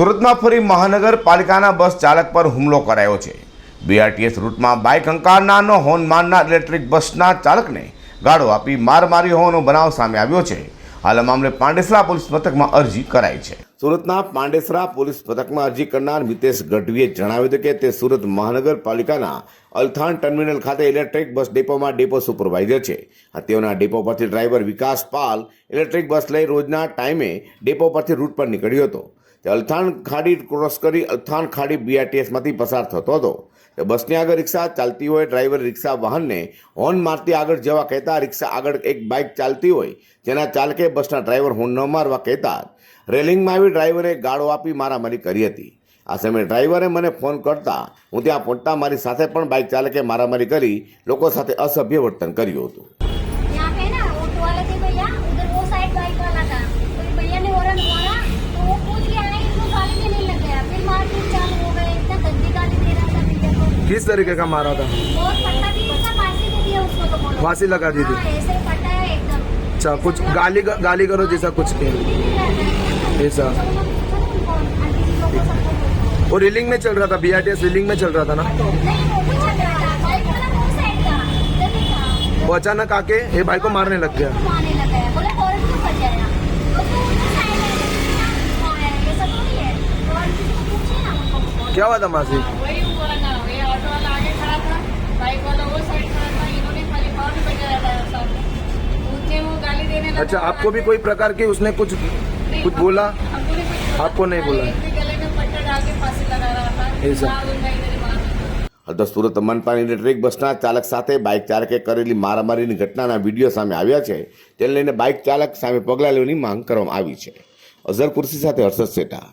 સુરતમાં ફરી મહાનગરપાલિકાના બસ ચાલક પર હુમલો કરાયો છે. બીઆરટીએસ રૂટમાં બાઇક હંકારનારનો હોર્ન મારનાર ઇલેક્ટ્રિક બસના ચાલકને ગાળો આપી માર માર્યો હોવાનો બનાવ સામે આવ્યો છે. હાલ મામલે પાંડેસરા પોલીસ મથકમાં અરજી કરાઈ છે. સુરતના પાંડેસરા પોલીસ મથકમાં અરજી કરનાર મિતેશ ગઢવીએ જણાવ્યું હતું કે તે સુરત મહાનગરપાલિકાના અલથાણ ટર્મિનલ ખાતે ઇલેક્ટ્રિક બસ ડેપોમાં ડેપો સુપરવાઇઝર છે. આ તેઓના ડેપો પરથી ડ્રાઈવર વિકાસ પાલ ઇલેક્ટ્રિક બસ લઈ રોજના ટાઈમે ડેપો પરથી રૂટ પર નીકળ્યો હતો. તે અલથાણ ખાડી ક્રોસ કરી અલથાણ ખાડી બીઆરટીએસમાંથી પસાર થતો હતો. તે બસની આગળ રિક્ષા ચાલતી હોય, ડ્રાઈવર રિક્ષા વાહનને હોર્ન મારતી આગળ જવા કહેતા રિક્ષા આગળ એક બાઇક ચાલતી હોય, જેના ચાલકે બસના ડ્રાઈવર હોર્ન ન મારવા કહેતા રેલિંગમાં આવી ડ્રાઈવરે ગાળો આપી મારામારી કરી હતી. આ સમયે ડ્રાઈવરે મને ફોન કરતા હું ત્યાં પહોંચતા મારી સાથે પણ બાઇક ચાલકે મારામારી કરી, લોકો સાથે અસભ્ય વર્તન કર્યું હતું. किस तरीके का मारा था? फांसी लगा दी थी? अच्छा कुछ गाली गाली करो जैसा कुछ किया। ऐसा। वो रिलिंग में चल रहा था बी रिलिंग में चल रहा था ना? वो अचानक आके ये भाई को मारने लग गया। क्या हुआ था मासी? अच्छा आपको भी कोई प्रकार की उसने कुछ कुछ बोला हमको नहीं कुछ बोला। आपको नहीं बोला? खाली इसके गले में पट्टा डाल के फांसी लगा रहा था ऐसा? मार दूंगा इधर ही मार दूंगा હાલ તો સુરત મનપાની ઇલેક્ટ્રિક બસના ચાલક સાથે બાઇક ચાલકે કરેલી મારામારીની ઘટનાના વિડીયો સામે આવ્યા છે તેને લઈને બાઇક ચાલક સામે પગલાં લેવાની માંગ કરવામાં આવી છે અઝર કુર્સી સાથે હર્ષદ શેઠા